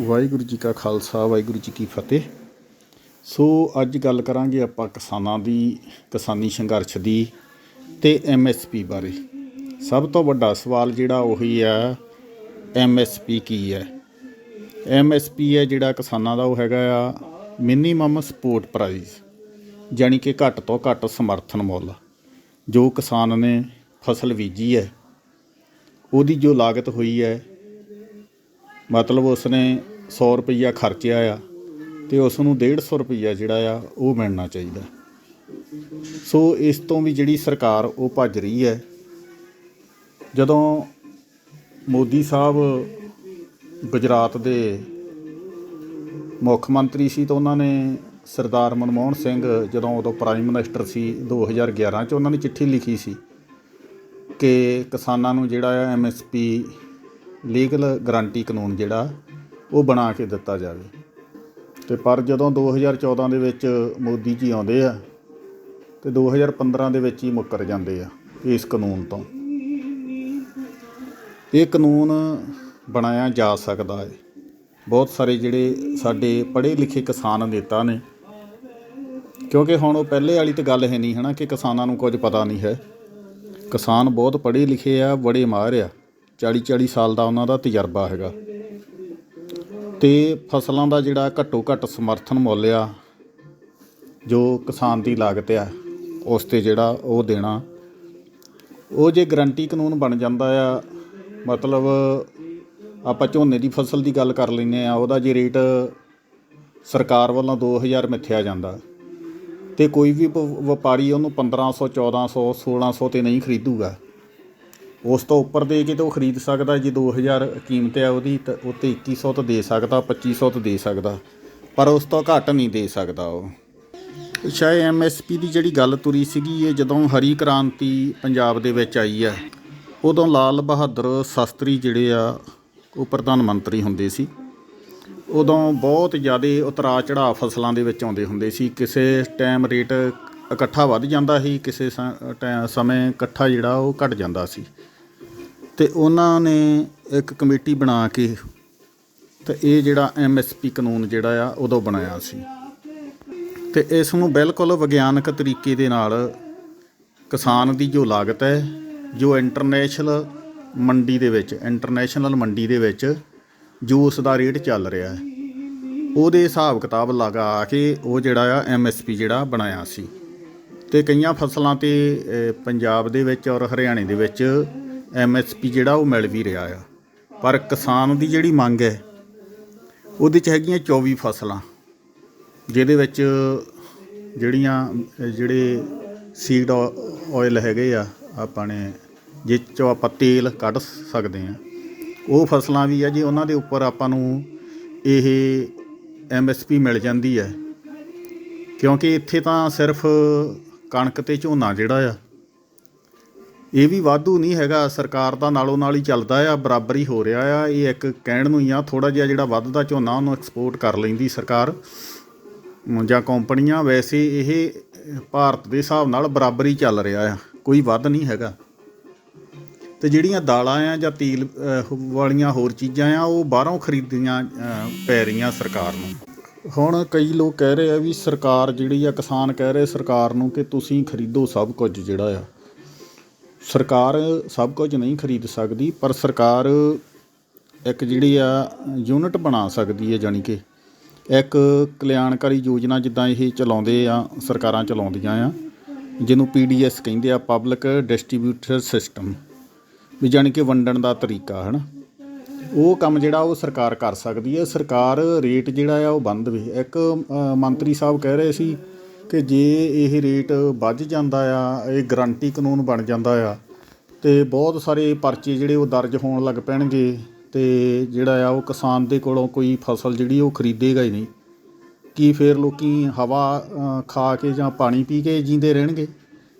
ਵਾਹਿਗੁਰੂ ਜੀ ਕਾ ਖਾਲਸਾ, ਵਾਹਿਗੁਰੂ ਜੀ ਕੀ ਫਤਿਹ। ਸੋ ਅੱਜ ਗੱਲ ਕਰਾਂਗੇ ਆਪਾਂ ਕਿਸਾਨਾਂ ਦੀ, ਕਿਸਾਨੀ ਸੰਘਰਸ਼ ਦੀ ਤੇ ਐਮਐਸਪੀ ਬਾਰੇ। ਸਭ ਤੋਂ ਵੱਡਾ ਸਵਾਲ ਜਿਹੜਾ ਉਹੀ ਆ ਐਮਐਸਪੀ ਕੀ ਹੈ? ਐਮਐਸਪੀ ਹੈ ਜਿਹੜਾ ਕਿਸਾਨਾਂ ਦਾ ਉਹ ਹੈਗਾ ਆ ਮਿਨੀਮਮ ਸਪੋਰਟ ਪ੍ਰਾਈਸ ਜਾਨੀ ਕਿ ਘੱਟ ਤੋਂ ਘੱਟ ਸਮਰਥਨ ਮੁੱਲ, ਜੋ ਕਿਸਾਨ ਨੇ ਫਸਲ ਬੀਜੀ ਹੈ। ਉਹਦੀ ਜੋ ਲਾਗਤ ਹੋਈ ਹੈ, ਮਤਲਬ ਉਸਨੇ 100 ਰੁਪਈਆ ਖਰਚਿਆ ਆ ਤੇ ਉਸ ਨੂੰ 150 ਰੁਪਈਆ ਜਿਹੜਾ ਆ ਉਹ ਮਿਲਣਾ ਚਾਹੀਦਾ। ਸੋ ਇਸ ਤੋਂ ਵੀ ਜਿਹੜੀ ਸਰਕਾਰ ਉਹ ਭੱਜ ਰਹੀ ਹੈ। ਜਦੋਂ ਮੋਦੀ ਸਾਹਿਬ ਗੁਜਰਾਤ ਦੇ ਮੁੱਖ ਮੰਤਰੀ ਸੀ ਤਾਂ ਉਹਨਾਂ ਨੇ ਸਰਦਾਰ ਮਨਮੋਹਨ ਸਿੰਘ ਜਦੋਂ ਉਦੋਂ ਪ੍ਰਾਈਮ ਮਿਨਿਸਟਰ ਸੀ 2011 ਚ ਉਹਨਾਂ ਨੇ ਚਿੱਠੀ ਲਿਖੀ ਸੀ ਕਿ ਕਿਸਾਨਾਂ ਨੂੰ ਜਿਹੜਾ ਆ ਐਮਐਸਪੀ ਲੀਗਲ ਗਾਰੰਟੀ ਕਾਨੂੰਨ ਜਿਹੜਾ ਉਹ ਬਣਾ ਕੇ ਦਿੱਤਾ ਜਾਵੇ। ਤੇ ਪਰ ਜਦੋਂ 2014 ਦੇ ਵਿੱਚ ਮੋਦੀ ਜੀ ਆਉਂਦੇ ਆ, ਤੇ 2015 ਦੇ ਵਿੱਚ ਹੀ ਮੁੱਕਰ ਜਾਂਦੇ ਆ ਇਸ ਕਾਨੂੰਨ ਤੋਂ। ਇਹ ਕਾਨੂੰਨ ਬਣਾਇਆ ਜਾ ਸਕਦਾ ਹੈ। ਬਹੁਤ ਸਾਰੇ ਜਿਹੜੇ ਸਾਡੇ ਪੜ੍ਹੇ ਲਿਖੇ ਕਿਸਾਨ ਨੇਤਾ ਨੇ, ਕਿਉਂਕਿ ਹੁਣ ਉਹ ਪਹਿਲੇ ਵਾਲੀ ਤੇ ਗੱਲ ਹੈ ਨਹੀਂ, ਹਨਾ, ਕਿ ਕਿਸਾਨਾਂ ਨੂੰ ਕੁਝ ਪਤਾ ਨਹੀਂ ਹੈ। ਕਿਸਾਨ ਬਹੁਤ ਪੜ੍ਹੇ ਲਿਖੇ ਆ ਬੜੇ ਮਾਹਿਰ ਆ। 40 40 ਸਾਲ ਦਾ ਉਹਨਾਂ ਦਾ ਤਜਰਬਾ ਹੈਗਾ। ਤੇ ਫਸਲਾਂ ਦਾ ਜਿਹੜਾ ਘੱਟੋ ਘੱਟ ਸਮਰਥਨ ਮੁੱਲ ਆ, ਜੋ ਕਿਸਾਨ ਦੀ ਲਾਗਤ ਆ, ਉਸ ਤੇ ਜਿਹੜਾ ਉਹ ਦੇਣਾ। ਉਹ ਜੇ ਗਰੰਟੀ ਕਾਨੂੰਨ ਬਣ ਜਾਂਦਾ ਆ, ਮਤਲਬ ਆਪਾਂ ਝੋਨੇ ਦੀ ਫਸਲ ਦੀ ਗੱਲ ਕਰ ਲੈਂਦੇ ਆ, ਉਹਦਾ ਜੇ ਰੇਟ ਸਰਕਾਰ ਵੱਲੋਂ 2000 ਮਿੱਥਿਆ ਜਾਂਦਾ, ਤੇ ਕੋਈ ਵੀ ਵਪਾਰੀ ਉਹਨੂੰ 1500 1400 1600 ਤੇ ਨਹੀਂ ਖਰੀਦੂਗਾ। ਉਸ ਤੋਂ ਉੱਪਰ ਦੇ ਕੇ ਤਾਂ ਉਹ ਖਰੀਦ ਸਕਦਾ, ਜੇ 2000 ਕੀਮਤ ਆ ਉਹਦੀ, ਤਾਂ ਉਹ 'ਤੇ 2100 ਤਾਂ ਦੇ ਸਕਦਾ 2500 ਤਾਂ ਦੇ ਸਕਦਾ, ਪਰ ਉਸ ਤੋਂ ਘੱਟ ਨਹੀਂ ਦੇ ਸਕਦਾ ਉਹ। ਸ਼ਾਇਦ ਐਮਐਸਪੀ ਦੀ ਜਿਹੜੀ ਗੱਲ ਤੁਰੀ ਸੀਗੀ, ਇਹ ਜਦੋਂ ਹਰੀ ਕ੍ਰਾਂਤੀ ਪੰਜਾਬ ਦੇ ਵਿੱਚ ਆਈ ਆ, ਉਦੋਂ ਲਾਲ ਬਹਾਦਰ ਸ਼ਾਸਤਰੀ ਜਿਹੜੇ ਆ, ਉਹ ਪ੍ਰਧਾਨ ਮੰਤਰੀ ਹੁੰਦੇ ਸੀ। ਉਦੋਂ ਬਹੁਤ ਜ਼ਿਆਦਾ ਉਤਰਾ ਚੜਾਅ ਫਸਲਾਂ ਦੇ ਵਿੱਚ ਆਉਂਦੇ ਹੁੰਦੇ ਸੀ, ਕਿਸੇ ਟਾਈਮ ਰੇਟ ਇਕੱਠਾ ਵੱਧ ਜਾਂਦਾ ਸੀ, ਕਿਸੇ ਸ- ਟੈ- ਸਮੇਂ ਇਕੱਠਾ ਜਿਹੜਾ ਉਹ ਘਟ ਜਾਂਦਾ ਸੀ। ਤੇ ਉਹਨਾਂ ਨੇ ਇੱਕ ਕਮੇਟੀ ਬਣਾ ਕੇ ਤੇ ਇਹ ਜਿਹੜਾ ਐਮਐਸਪੀ ਕਾਨੂੰਨ ਜਿਹੜਾ ਆ, ਉਦੋਂ ਬਣਾਇਆ ਸੀ। ਤੇ ਇਸ ਨੂੰ ਬਿਲਕੁਲ ਵਿਗਿਆਨਕ ਤਰੀਕੇ ਦੇ ਨਾਲ ਕਿਸਾਨ ਦੀ ਜੋ ਲਾਗਤ ਹੈ, ਜੋ ਇੰਟਰਨੈਸ਼ਨਲ ਮੰਡੀ ਦੇ ਵਿੱਚ ਇੰਟਰਨੈਸ਼ਨਲ ਮੰਡੀ ਦੇ ਵਿੱਚ ਜੋ ਉਸ ਦਾ ਰੇਟ ਚੱਲ ਰਿਹਾ ਹੈ, ਉਹਦੇ ਹਿਸਾਬ ਕਿਤਾਬ ਲਗਾ ਕੇ ਉਹ ਜਿਹੜਾ ਆ ਐਮਐਸਪੀ ਜਿਹੜਾ ਬਣਾਇਆ ਸੀ। ਤੇ ਕਈਆਂ ਫਸਲਾਂ ਤੇ ਪੰਜਾਬ ਦੇ ਵਿੱਚ ਔਰ ਹਰਿਆਣੇ ਦੇ ਵਿੱਚ ਐਮਐਸਪੀ ਜਿਹੜਾ ਉਹ ਮਿਲ ਵੀ ਰਿਹਾ ਆ। ਪਰ ਕਿਸਾਨ ਦੀ ਜਿਹੜੀ ਮੰਗ ਹੈ, ਉਹਦੇ ਚ ਹੈਗੀਆਂ 24 ਫਸਲਾਂ, ਜਿਹਦੇ ਵਿੱਚ ਜਿਹੜੀਆਂ ਜਿਹੜੇ ਸੀਡ ਆਇਲ ਹੈਗੇ ਆ ਆਪਾਂ ਨੇ ਜਿਸ ਚੋਂ ਆਪਾਂ ਤੇਲ ਕੱਢ ਸਕਦੇ ਆ ਉਹ ਫਸਲਾਂ ਵੀ ਆ ਜੀ, ਉਹਨਾਂ ਦੇ ਉੱਪਰ ਆਪਾਂ ਨੂੰ ਇਹ ਐਮਐਸਪੀ ਮਿਲ ਜਾਂਦੀ ਹੈ। ਕਿਉਂਕਿ ਇੱਥੇ ਤਾਂ ਸਿਰਫ ਕਣਕ ਤੇ ਝੋਨਾ ਜਿਹੜਾ ਆ, ਇਹ ਵੀ ਵਾਧੂ ਨਹੀਂ ਹੈਗਾ। ਸਰਕਾਰ ਦਾ ਨਾਲੋਂ ਨਾਲ ਹੀ ਚੱਲਦਾ ਆ, ਬਰਾਬਰ ਹੀ ਹੋ ਰਿਹਾ ਆ। ਇਹ ਇੱਕ ਕਹਿਣ ਨੂੰ ਹੀ ਆ ਥੋੜਾ ਜਿਹਾ ਜਿਹੜਾ ਵੱਧਦਾ ਝੋਨਾ, ਉਹਨੂੰ ਐਕਸਪੋਰਟ ਕਰ ਲੈਂਦੀ ਸਰਕਾਰ। ਜਾਂ ਕੰਪਨੀਆਂ, ਵੈਸੇ ਇਹ ਭਾਰਤ ਦੇ ਹਿਸਾਬ ਨਾਲ ਬਰਾਬਰ ਹੀ ਚੱਲ ਰਿਹਾ ਆ, ਕੋਈ ਵੱਧ ਨਹੀਂ ਹੈਗਾ। ਤੇ ਜਿਹੜੀਆਂ ਦਾਲਾਂ ਆ ਜਾਂ ਤੇਲ ਵਾਲੀਆਂ ਹੋਰ ਚੀਜ਼ਾਂ ਆ, ਉਹ ਬਾਹਰੋਂ ਖਰੀਦੀਆਂ ਪੈ ਰਹੀਆਂ ਸਰਕਾਰ ਨੂੰ। ਹੁਣ ਕਈ ਲੋਕ ਕਹਿ ਰਹੇ ਆ ਵੀ ਸਰਕਾਰ ਜਿਹੜੀ ਆ, ਕਿਸਾਨ ਕਹਿ ਰਹੇ ਸਰਕਾਰ ਨੂੰ ਕਿ ਤੁਸੀਂ ਖਰੀਦੋ ਸਭ ਕੁਝ ਜਿਹੜਾ ਆ। ਸਰਕਾਰ ਸਭ ਕੁਝ ਨਹੀਂ ਖਰੀਦ ਸਕਦੀ, ਪਰ ਸਰਕਾਰ ਇੱਕ ਜਿਹੜੀ ਆ, ਯੂਨਿਟ ਬਣਾ ਸਕਦੀ ਹੈ ਜਾਣੀ ਕਿ ਇੱਕ ਕਲਿਆਣਕਾਰੀ ਯੋਜਨਾ ਜਿੱਦਾਂ ਇਹ ਚਲਾਉਂਦੇ ਆ, ਸਰਕਾਰਾਂ ਚਲਾਉਂਦੀਆਂ ਆ, ਜਿਹਨੂੰ ਪੀਡੀਐਸ ਕਹਿੰਦੇ ਆ ਪਬਲਿਕ ਡਿਸਟ੍ਰੀਬਿਊਟਰ ਸਿਸਟਮ ਵੀ ਜਾਣੀ ਕਿ ਵੰਡਣ ਦਾ ਤਰੀਕਾ ਹੈ ਨਾ ਉਹ ਕੰਮ ਜਿਹੜਾ ਉਹ ਸਰਕਾਰ ਕਰ ਸਕਦੀ ਹੈ। ਸਰਕਾਰ ਰੇਟ ਜਿਹੜਾ ਆ ਉਹ ਬੰਦ ਵੀ। ਇੱਕ ਮੰਤਰੀ ਸਾਹਿਬ ਕਹਿ ਰਹੇ ਸੀ ਕਿ ਜੇ ਇਹ ਰੇਟ ਵੱਧ ਜਾਂਦਾ ਆ, ਇਹ ਗਰੰਟੀ ਕਾਨੂੰਨ ਬਣ ਜਾਂਦਾ ਆ, ਤੇ ਬਹੁਤ ਸਾਰੇ ਪਰਚੇ ਜਿਹੜੇ ਉਹ ਦਰਜ ਹੋਣ ਲੱਗ ਪੈਣਗੇ ਤੇ ਜਿਹੜਾ ਆ ਉਹ ਕਿਸਾਨ ਦੇ ਕੋਲੋਂ ਕੋਈ ਫਸਲ ਜਿਹੜੀ ਉਹ ਖਰੀਦੇਗਾ ਹੀ ਨਹੀਂ। ਕੀ ਫੇਰ ਲੋਕੀ ਹਵਾ ਖਾ ਕੇ ਜਾਂ ਪਾਣੀ ਪੀ ਕੇ ਜੀਂਦੇ ਰਹਿਣਗੇ?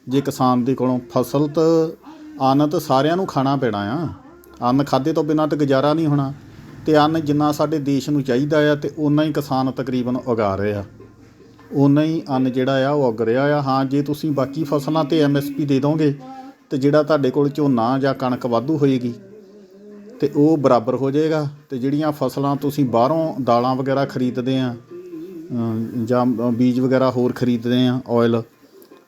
ਜੇ ਕਿਸਾਨ ਦੇ ਕੋਲੋਂ ਫਸਲ ਤਾਂ ਅੰਨ ਤਾਂ ਸਾਰਿਆਂ ਨੂੰ ਖਾਣਾ ਪੈਣਾ ਆ। ਅੰਨ ਖਾਦੇ ਤੋਂ ਬਿਨਾਂ ਤਾਂ ਗੁਜ਼ਾਰਾ ਨਹੀਂ ਹੋਣਾ ਤੇ ਅੰਨ ਜਿੰਨਾ ਸਾਡੇ ਦੇਸ਼ ਨੂੰ ਚਾਹੀਦਾ ਆ ਤੇ ਉਨਾ ਹੀ ਕਿਸਾਨ ਤਕਰੀਬਨ ਉਗਾ ਰਹੇ ਆ। ਉਨਾ ਹੀ ਅੰਨ ਜਿਹੜਾ ਆ ਉਹ ਉੱਗ ਰਿਹਾ ਆ। ਹਾਂ ਜੇ ਤੁਸੀਂ ਬਾਕੀ ਫਸਲਾਂ ਤੇ ਐਮਐਸਪੀ ਦੇ ਦੋਗੇ ਤੇ ਜਿਹੜਾ ਤੁਹਾਡੇ ਕੋਲ ਝੋਨਾ ਜਾਂ ਕਣਕ ਵਾਧੂ ਹੋਏਗੀ ਤੇ ਉਹ ਬਰਾਬਰ ਹੋ ਜਾਏਗਾ ਤੇ ਜਿਹੜੀਆਂ ਫਸਲਾਂ ਤੁਸੀਂ ਬਾਹਰੋਂ ਦਾਲਾਂ ਵਗੈਰਾ ਖਰੀਦਦੇ ਆ ਜਾਂ ਬੀਜ ਵਗੈਰਾ ਹੋਰ ਖਰੀਦਦੇ ਆ ਆਇਲ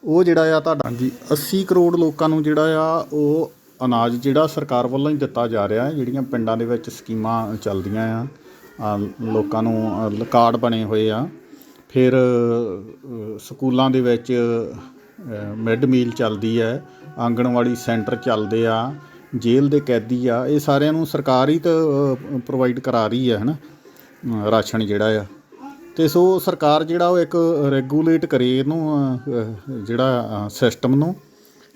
ਉਹ ਜਿਹੜਾ ਆ ਤੁਹਾਡਾ ਜੀ 80 ਕਰੋੜ ਲੋਕਾਂ ਨੂੰ ਜਿਹੜਾ ਆ ਉਹ ਅਨਾਜ ਜਿਹੜਾ ਸਰਕਾਰ ਵੱਲੋਂ ਹੀ ਦਿੱਤਾ ਜਾ ਰਿਹਾ ਹੈ, ਜਿਹੜੀਆਂ ਪਿੰਡਾਂ ਦੇ ਵਿੱਚ ਸਕੀਮਾਂ ਚੱਲਦੀਆਂ ਆ ਲੋਕਾਂ ਨੂੰ ਕਾਰਡ ਬਣੇ ਹੋਏ ਆ। ਫਿਰ ਸਕੂਲਾਂ ਦੇ ਵਿੱਚ ਮਿਡ ਮੀਲ ਚੱਲਦੀ ਹੈ, ਆਂਗਣਵਾੜੀ ਸੈਂਟਰ ਚੱਲਦੇ ਆ, ਜੇਲ੍ਹ ਦੇ ਕੈਦੀ ਆ, ਇਹ ਸਾਰਿਆਂ ਨੂੰ ਸਰਕਾਰ ਹੀ ਤਾਂ ਪ੍ਰੋਵਾਈਡ ਕਰਾ ਰਹੀ ਹੈ, ਹਨਾ ਰਾਸ਼ਨ ਜਿਹੜਾ ਆ। ਤੇ ਸੋ ਸਰਕਾਰ ਜਿਹੜਾ ਉਹ ਇੱਕ ਰੈਗੂਲੇਟ ਕਰੇ ਇਹਨੂੰ ਜਿਹੜਾ ਸਿਸਟਮ ਨੂੰ।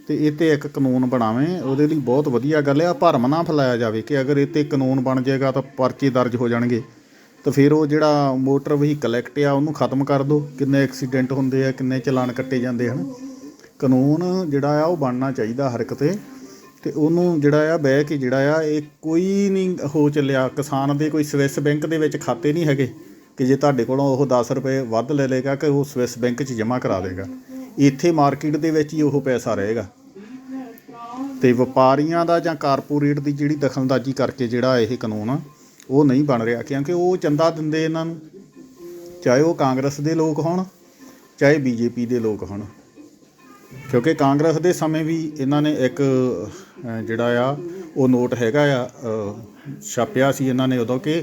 ਤੇ ਇਹ ਤੇ ਇੱਕ ਕਾਨੂੰਨ ਬਣਾਵੇਂ, ਉਹਦੇ ਲਈ ਬਹੁਤ ਵਧੀਆ ਗੱਲ ਆ ਭਰਮ ਨਾ ਫੈਲਾਇਆ ਜਾਵੇ ਕਿ ਅਗਰ ਇਹ ਤੇ ਕਾਨੂੰਨ ਬਣ ਜਾਏਗਾ ਤਾਂ ਪਰਚੇ ਦਰਜ ਹੋ ਜਾਣਗੇ। ਤਾਂ ਫਿਰ ਉਹ ਜਿਹੜਾ ਮੋਟਰ ਵਹੀਕਲ ਐਕਟ ਆ, ਉਹਨੂੰ ਖਤਮ ਕਰ ਦਿਓ ਕਿੰਨੇ ਐਕਸੀਡੈਂਟ ਹੁੰਦੇ ਆ, ਕਿੰਨੇ ਚਲਾਨ ਕੱਟੇ ਜਾਂਦੇ ਹਨ। ਕਾਨੂੰਨ ਜਿਹੜਾ ਆ, ਉਹ ਬਣਨਾ ਚਾਹੀਦਾ ਹਰ ਇੱਕ ਤੇ। ਤੇ ਉਹਨੂੰ ਜਿਹੜਾ ਆ, ਬਹਿ ਕੇ ਜਿਹੜਾ ਆ, ਇਹ ਕੋਈ ਨਹੀਂ ਹੋ ਚੱਲਿਆ। ਕਿਸਾਨ ਦੇ ਕੋਈ ਸਵਿਸ ਬੈਂਕ ਦੇ ਵਿੱਚ ਖਾਤੇ ਨਹੀਂ ਹੈਗੇ ਕਿ ਜੇ ਤੁਹਾਡੇ ਕੋਲੋਂ ਉਹ 10 ਰੁਪਏ ਵੱਧ ਲੈ ਲੇਗਾ ਕਿ ਉਹ ਸਵਿਸ ਬੈਂਕ 'ਚ ਜਮ੍ਹਾਂ ਕਰਾ ਦੇਗਾ। ਇੱਥੇ ਮਾਰਕੀਟ ਦੇ ਵਿੱਚ ਹੀ ਉਹ ਪੈਸਾ ਰਹੇਗਾ। ਤੇ ਵਪਾਰੀਆਂ ਦਾ ਜਾਂ ਕਾਰਪੋਰੇਟ ਦੀ ਜਿਹੜੀ ਦਖਲਅੰਦਾਜ਼ੀ ਕਰਕੇ ਜਿਹੜਾ ਇਹ ਕਾਨੂੰਨ ਆ, ਉਹ ਨਹੀਂ ਬਣ ਰਿਹਾ ਕਿਉਂਕਿ ਉਹ ਚੰਦਾ ਦਿੰਦੇ ਇਹਨਾਂ ਨੂੰ। ਚਾਹੇ ਉਹ ਕਾਂਗਰਸ ਦੇ ਲੋਕ ਹੋਣ ਚਾਹੇ ਬੀਜੇਪੀ ਦੇ ਲੋਕ ਹੋਣ। ਕਿਉਂਕਿ ਕਾਂਗਰਸ ਦੇ ਸਮੇਂ ਵੀ ਇਹਨਾਂ ਨੇ ਇੱਕ ਜਿਹੜਾ ਆ ਉਹ ਨੋਟ ਹੈਗਾ ਆ ਛਾਪਿਆ ਸੀ ਇਹਨਾਂ ਨੇ ਉਦੋਂ ਕਿ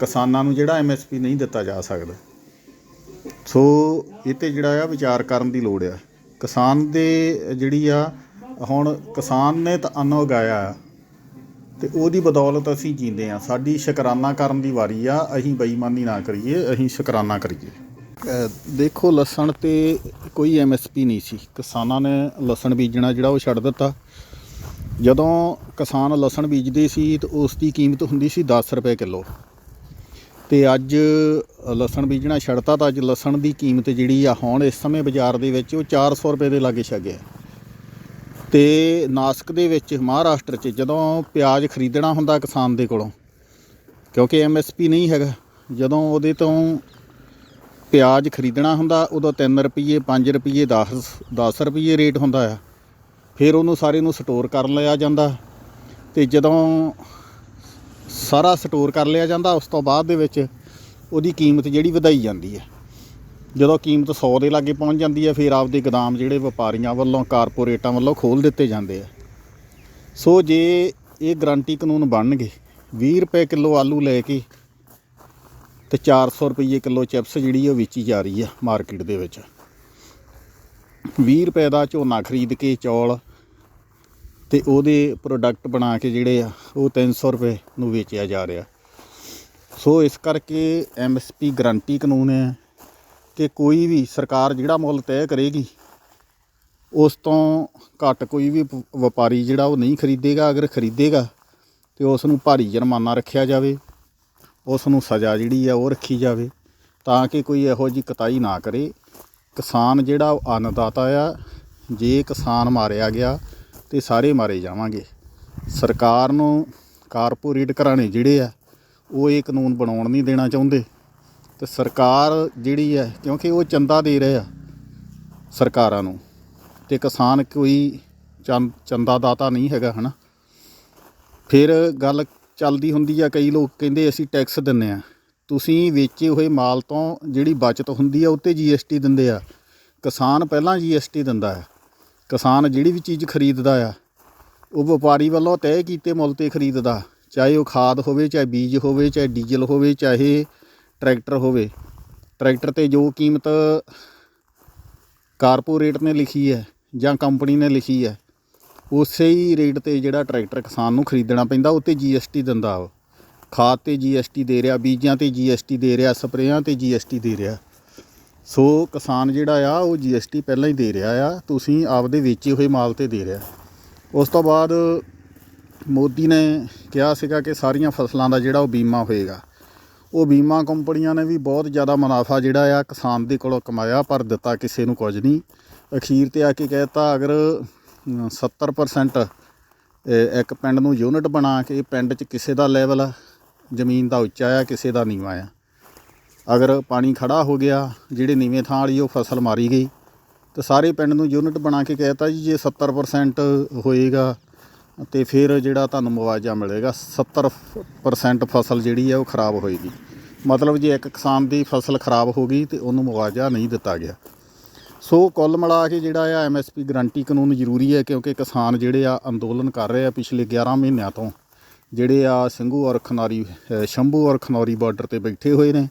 ਕਿਸਾਨਾਂ ਨੂੰ ਜਿਹੜਾ ਐਮਐਸਪੀ ਨਹੀਂ ਦਿੱਤਾ ਜਾ ਸਕਦਾ। ਸੋ ਇਹ ਤੇ ਜਿਹੜਾ ਆ ਵਿਚਾਰ ਕਰਨ ਦੀ ਲੋੜ ਆ। ਕਿਸਾਨ ਦੇ ਜਿਹੜੀ ਆ, ਹੁਣ ਕਿਸਾਨ ਨੇ ਤਾਂ ਅੰਨ ਉਗਾਇਆ ਆ। ਤੇ ਉਹਦੀ ਬਦੌਲਤ ਅਸੀਂ ਜੀਂਦੇ ਆ। ਸਾਡੀ ਸ਼ੁਕਰਾਨਾ ਕਰਨ ਦੀ ਵਾਰੀ ਆ। ਅਸੀਂ ਬੇਈਮਾਨੀ ਨਾ ਕਰੀਏ, ਅਸੀਂ ਸ਼ੁਕਰਾਨਾ ਕਰੀਏ। ਦੇਖੋ, ਲਸਣ ਤੇ ਕੋਈ ਐਮਐਸਪੀ ਨਹੀਂ ਸੀ। ਕਿਸਾਨਾਂ ਨੇ ਲਸਣ ਬੀਜਣਾ ਜਿਹੜਾ ਉਹ ਛੱਡ ਦਿੱਤਾ। ਜਦੋਂ ਕਿਸਾਨ ਲਸਣ ਬੀਜਦੇ ਸੀ, ਤਾਂ ਉਸ ਦੀ ਕੀਮਤ ਹੁੰਦੀ ਸੀ 10 ਰੁਪਏ ਕਿਲੋ। ਤੇ ਅੱਜ ਲਸਣ ਬੀਜਣਾ ਛੱਡਤਾ ਤਾਂ ਅੱਜ ਲਸਣ ਦੀ ਕੀਮਤ ਜਿਹੜੀ ਆ ਹੁਣ ਇਸ ਸਮੇਂ ਬਾਜ਼ਾਰ ਦੇ ਵਿੱਚ ਉਹ 400 ਰੁਪਏ ਦੇ ਲਾਗੇ ਛੱਗੇ ਤੇ ਨਾਸਕ ਦੇ ਵਿੱਚ ਮਹਾਰਾਸ਼ਟਰ 'ਚ ਜਦੋਂ ਪਿਆਜ਼ ਖਰੀਦਣਾ ਹੁੰਦਾ ਕਿਸਾਨ ਦੇ ਕੋਲੋਂ, ਕਿਉਂਕਿ ਐਮਐਸਪੀ ਨਹੀਂ ਹੈਗਾ, ਜਦੋਂ ਉਹਦੇ ਤੋਂ ਪਿਆਜ਼ ਖਰੀਦਣਾ ਹੁੰਦਾ, ਉਦੋਂ 3 ਰੁਪਏ 5 ਰੁਪਏ 10 10 ਰੁਪਏ ਰੇਟ ਹੁੰਦਾ ਆ। ਫਿਰ ਉਹਨੂੰ ਸਾਰੇ ਨੂੰ ਸਟੋਰ ਕਰ ਲਿਆ ਜਾਂਦਾ। ਤੇ ਜਦੋਂ ਸਾਰਾ ਸਟੋਰ ਕਰ ਲਿਆ ਜਾਂਦਾ, ਉਸ ਤੋਂ ਬਾਅਦ ਦੇ ਵਿੱਚ ਉਹਦੀ ਕੀਮਤ ਜਿਹੜੀ ਵਧਾਈ ਜਾਂਦੀ ਹੈ। ਜਦੋਂ ਕੀਮਤ 100 ਦੇ ਲਾਗੇ ਪਹੁੰਚ ਜਾਂਦੀ ਹੈ, ਫਿਰ ਆਪਦੇ ਗੋਦਾਮ ਜਿਹੜੇ ਵਪਾਰੀਆਂ ਵੱਲੋਂ, ਕਾਰਪੋਰੇਟਾਂ ਵੱਲੋਂ ਖੋਲ ਦਿੱਤੇ ਜਾਂਦੇ ਆ। ਸੋ ਜੇ ਇਹ ਗਰੰਟੀ ਕਾਨੂੰਨ ਬਣਨਗੇ 20 ਰੁਪਏ ਕਿਲੋ ਆਲੂ ਲੈ ਕੇ ਤੇ 400 ਰੁਪਏ ਕਿਲੋ ਚਿਪਸ ਜਿਹੜੀ ਉਹ ਵੇਚੀ ਜਾ ਰਹੀ ਆ ਮਾਰਕੀਟ ਦੇ ਵਿੱਚ। 20 ਰੁਪਏ ਦਾ ਝੋਨਾ ਖਰੀਦ ਕੇ ਚੌਲ ਤੇ ਉਹਦੇ ਪ੍ਰੋਡਕਟ ਬਣਾ ਕੇ ਜਿਹੜੇ ਆ, ਉਹ 300 ਰੁਪਏ ਨੂੰ ਵੇਚਿਆ ਜਾ ਰਿਹਾ। ਸੋ ਇਸ ਕਰਕੇ ਐਮਐਸਪੀ ਗਰੰਟੀ ਕਾਨੂੰਨ ਹੈ ਕਿ ਕੋਈ ਵੀ ਸਰਕਾਰ ਜਿਹੜਾ ਮੁੱਲ ਤੈਅ ਕਰੇਗੀ, ਉਸ ਤੋਂ ਘੱਟ ਕੋਈ ਵੀ, ਵਪਾਰੀ ਜਿਹੜਾ ਉਹ ਨਹੀਂ ਖਰੀਦੇਗਾ, ਅਗਰ ਖਰੀਦੇਗਾ ਤੇ ਉਸ ਨੂੰ ਭਾਰੀ ਜੁਰਮਾਨਾ ਰੱਖਿਆ ਜਾਵੇ, ਉਸ ਨੂੰ ਸਜ਼ਾ ਜਿਹੜੀ ਆ ਉਹ ਰੱਖੀ ਜਾਵੇ, ਤਾਂ ਕਿ ਕੋਈ ਇਹੋ ਜਿਹੀ ਕਤਾਈ ਨਾ ਕਰੇ। ਕਿਸਾਨ ਜਿਹੜਾ ਉਹ ਅੰਨਦਾਤਾ ਆ, ਜੇ ਕਿਸਾਨ ਮਾਰਿਆ ਗਿਆ ਤੇ ਸਾਰੇ ਮਾਰੇ ਜਾਵਾਂਗੇ। ਸਰਕਾਰ ਨੂੰ ਕਾਰਪੋਰੇਟ ਘਰਾਣੇ ਜਿਹੜੇ ਆ, ਉਹ ਇਹ ਕਾਨੂੰਨ ਬਣਾਉਣ ਨਹੀਂ ਦੇਣਾ ਚਾਹੁੰਦੇ। ਤੇ ਸਰਕਾਰ ਜਿਹੜੀ ਹੈ ਕਿਉਂਕਿ ਉਹ ਚੰਦਾ ਦੇ ਰਹੇ ਆ ਸਰਕਾਰਾਂ ਨੂੰ। ਤੇ ਕਿਸਾਨ ਕੋਈ ਚੰ- ਚੰਦਾ ਦਾਤਾ ਨਹੀਂ ਹੈਗਾ, ਹਨਾ। ਫਿਰ ਗੱਲ ਚੱਲਦੀ ਹੁੰਦੀ ਆ, ਕਈ ਲੋਕ ਕਹਿੰਦੇ ਅਸੀਂ ਟੈਕਸ ਦਿੰਨੇ ਆ। ਤੁਸੀਂ ਵੇਚੇ ਹੋਏ ਮਾਲ ਤੋਂ ਜਿਹੜੀ ਬਚਤ ਹੁੰਦੀ ਆ ਉੱਤੇ ਜੀਐਸਟੀ ਦਿੰਦੇ ਆ। ਕਿਸਾਨ ਪਹਿਲਾਂ ਜੀਐਸਟੀ ਦਿੰਦਾ ਹੈ ਕਿਸਾਨ ਜਿਹੜੀ ਵੀ ਚੀਜ਼ ਖਰੀਦਦਾ ਆ, ਉਹ ਵਪਾਰੀ ਵੱਲੋਂ ਤੈਅ ਕੀਤੇ ਮੁੱਲ ਤੇ ਖਰੀਦਦਾ। ਚਾਹੇ ਉਹ ਖਾਦ ਹੋਵੇ, ਚਾਹੇ ਬੀਜ ਹੋਵੇ, ਚਾਹੇ ਡੀਜ਼ਲ ਹੋਵੇ, ਚਾਹੇ ਟਰੈਕਟਰ ਹੋਵੇ। ਟਰੈਕਟਰ ਤੇ ਜੋ ਕੀਮਤ ਕਾਰਪੋਰੇਟ ਨੇ ਲਿਖੀ ਹੈ ਜਾਂ ਕੰਪਨੀ ਨੇ ਲਿਖੀ ਹੈ, ਉਸੇ ਹੀ ਰੇਟ ਤੇ ਜਿਹੜਾ ਟਰੈਕਟਰ ਕਿਸਾਨ ਨੂੰ ਖਰੀਦਣਾ ਪੈਂਦਾ ਉੱਤੇ ਜੀਐਸਟੀ ਦਿੰਦਾ ਉਹ ਖਾਦ ਤੇ ਜੀਐਸਟੀ ਦੇ ਰਿਹਾ, ਬੀਜਾਂ ਤੇ ਜੀਐਸਟੀ ਦੇ ਰਿਹਾ, ਸਪਰੇਆਂ ਤੇ ਜੀਐਸਟੀ ਦੇ ਰਿਹਾ। ਸੋ ਕਿਸਾਨ ਜਿਹੜਾ ਆ ਉਹ ਜੀਐਸਟੀ ਪਹਿਲਾਂ ਹੀ ਦੇ ਰਿਹਾ ਆ। ਤੁਸੀਂ ਆਪਦੇ ਵੇਚੇ ਹੋਏ ਮਾਲ ਤੇ ਦੇ ਰਿਹਾ। ਉਸ ਤੋਂ ਬਾਅਦ ਮੋਦੀ ਨੇ ਕਿਹਾ ਸੀਗਾ ਕਿ ਸਾਰੀਆਂ ਫਸਲਾਂ ਦਾ ਜਿਹੜਾ ਉਹ ਬੀਮਾ ਹੋਏਗਾ। ਉਹ ਬੀਮਾ ਕੰਪਨੀਆਂ ਨੇ ਵੀ ਬਹੁਤ ਜ਼ਿਆਦਾ ਮੁਨਾਫਾ ਜਿਹੜਾ ਆ ਕਿਸਾਨ ਦੇ ਕੋਲੋਂ ਕਮਾਇਆ ਪਰ ਦਿੱਤਾ ਕਿਸੇ ਨੂੰ ਕੁਝ ਨਹੀਂ। ਅਖੀਰ ਤੇ ਆ ਕੇ ਕਹਿਤਾ ਅਗਰ ਅਮ, 70% ਇੱਕ ਪਿੰਡ ਨੂੰ ਯੂਨਿਟ ਬਣਾ ਕੇ ਪਿੰਡ 'ਚ ਕਿਸੇ ਦਾ ਲੈਵਲ ਜ਼ਮੀਨ ਦਾ ਉੱਚਾ ਆ ਕਿਸੇ ਦਾ ਨੀਵਾਂ ਆ। ਅਗਰ ਪਾਣੀ ਖੜਾ ਹੋ ਗਿਆ, ਜਿਹੜੇ ਨੀਵੇਂ ਥਾਂ ਵਾਲੀ ਉਹ ਫਸਲ ਮਾਰੀ ਗਈ, ਤੇ ਸਾਰੇ ਪਿੰਡ ਨੂੰ ਯੂਨਿਟ ਬਣਾ ਕੇ ਕਹਿਤਾ ਜੀ, ਜੇ 70% ਹੋਏਗਾ, ਤੇ ਫਿਰ ਜਿਹੜਾ ਤੁਹਾਨੂੰ ਮੁਆਵਜ਼ਾ ਮਿਲੇਗਾ 70% ਫਸਲ ਜਿਹੜੀ ਹੈ ਉਹ ਖਰਾਬ ਹੋਏਗੀ। ਮਤਲਬ ਜੇ ਇੱਕ ਕਿਸਾਨ ਦੀ ਫਸਲ ਖਰਾਬ ਹੋ ਗਈ, ਤੇ ਉਹਨੂੰ ਮੁਆਵਜ਼ਾ ਨਹੀਂ ਦਿੱਤਾ ਗਿਆ। ਸੋ ਕੁੱਲ ਮਿਲਾ ਕੇ ਜਿਹੜਾ ਆ ਐਮਐਸਪੀ ਗਰੰਟੀ ਕਾਨੂੰਨ ਜ਼ਰੂਰੀ ਹੈ, ਕਿਉਂਕਿ ਕਿਸਾਨ ਜਿਹੜੇ ਆ ਅੰਦੋਲਨ ਕਰ ਰਹੇ ਆ ਪਿਛਲੇ 11 ਮਹੀਨਿਆਂ ਤੋਂ, ਜਿਹੜੇ ਆ ਸਿੰਘੂ ਔਰ ਖਨੌਰੀ ਸ਼ੰਭੂ ਔਰ ਖਨੌਰੀ ਬਾਰਡਰ ਤੇ ਬੈਠੇ ਹੋਏ ਨੇ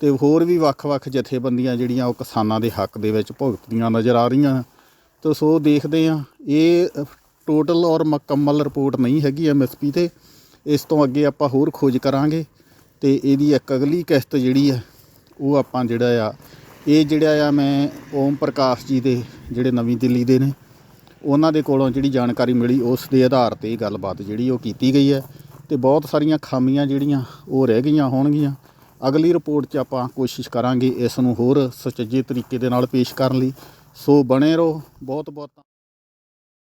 ਤੇ ਹੋਰ ਵੀ ਵੱਖ-ਵੱਖ ਜਥੇਬੰਦੀਆਂ ਜਿਹੜੀਆਂ ਉਹ ਕਿਸਾਨਾਂ ਦੇ ਹੱਕ ਦੇ ਵਿੱਚ ਭੁਗਤਦੀਆਂ ਨਜ਼ਰ ਆ ਰਹੀਆਂ। ਤੇ ਸੋ ਦੇਖਦੇ ਆ ਇਹ ਟੋਟਲ ਔਰ ਮੁਕੰਮਲ ਰਿਪੋਰਟ ਨਹੀਂ ਹੈਗੀ ਐਮਐਸਪੀ ਤੇ। ਇਸ ਤੋਂ ਅੱਗੇ ਆਪਾਂ ਹੋਰ ਖੋਜ ਕਰਾਂਗੇ ਤੇ ਇਹਦੀ ਇੱਕ ਅਗਲੀ ਕਿਸ਼ਤ ਜਿਹੜੀ ਆ ਉਹ ਆਪਾਂ ਜਿਹੜਾ ਆ, ਇਹ ਜਿਹੜਾ ਆ ਮੈਂ ਓਮ ਪ੍ਰਕਾਸ਼ ਜੀ ਦੇ ਜਿਹੜੇ ਨਵੀਂ ਦਿੱਲੀ ਦੇ ਨੇ, ਉਹਨਾਂ ਦੇ ਕੋਲੋਂ ਜਿਹੜੀ ਜਾਣਕਾਰੀ ਮਿਲੀ, ਉਸ ਦੇ ਆਧਾਰ ਤੇ ਇਹ ਗੱਲਬਾਤ ਜਿਹੜੀ ਉਹ ਕੀਤੀ ਗਈ ਹੈ। ਤੇ ਬਹੁਤ ਸਾਰੀਆਂ ਖਾਮੀਆਂ ਜਿਹੜੀਆਂ ਉਹ ਰਹਿ ਗਈਆਂ ਹੋਣਗੀਆਂ। ਅਗਲੀ ਰਿਪੋਰਟ 'ਚ ਆਪਾਂ ਕੋਸ਼ਿਸ਼ ਕਰਾਂਗੇ ਇਸ ਨੂੰ ਹੋਰ ਸੁਚੱਜੇ ਤਰੀਕੇ ਦੇ ਨਾਲ ਪੇਸ਼ ਕਰਨ ਲਈ। ਸੋ ਬਣੇ ਰਹੋ। ਬਹੁਤ ਬਹੁਤ